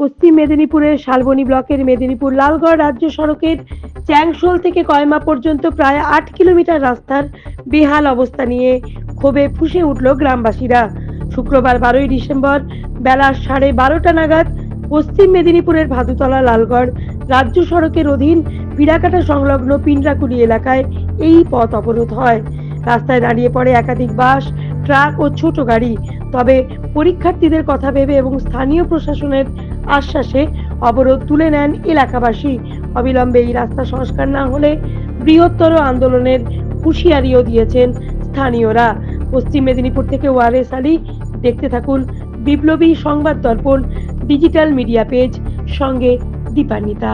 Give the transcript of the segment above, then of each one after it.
পশ্চিম মেদিনীপুরের শালবনী ব্লকের মেদিনীপুর লালগড় রাজ্য সড়কের চ্যাংশোল থেকে কয়মা পর্যন্ত প্রায় আট কিলোমিটার রাস্তার বেহাল অবস্থা নিয়ে ক্ষোভে ফুঁসে উঠল গ্রামবাসীরা। শুক্রবার বারোই ডিসেম্বর বেলা সাড়ে বারোটা নাগাদ পশ্চিম মেদিনীপুরের ভাদুতলা লালগড় রাজ্য সড়কের অধীন পিড়াকাটা সংলগ্ন পিন্ডরাকুলি এলাকায় এই পথ অবরোধ হয়। রাস্তায় দাঁড়িয়ে পড়ে একাধিক বাস, ট্রাক ও ছোট গাড়ি। তবে পরীক্ষার্থীদের কথা ভেবে এবং স্থানীয় প্রশাসনের আশ্বাসে অবরোধ তুলে নেন এলাকাবাসী। অবিলম্বে এই রাস্তা সংস্কার না হলে বৃহত্তর আন্দোলনের হুঁশিয়ারিও দিয়েছেন স্থানীয়রা। পশ্চিম মেদিনীপুর থেকে ওয়ারেস আলী, দেখতে থাকুন বিপ্লবী সংবাদ দর্পণ, ডিজিটাল মিডিয়া পেজ, সঙ্গে দীপান্বিতা।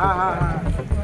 啊啊啊。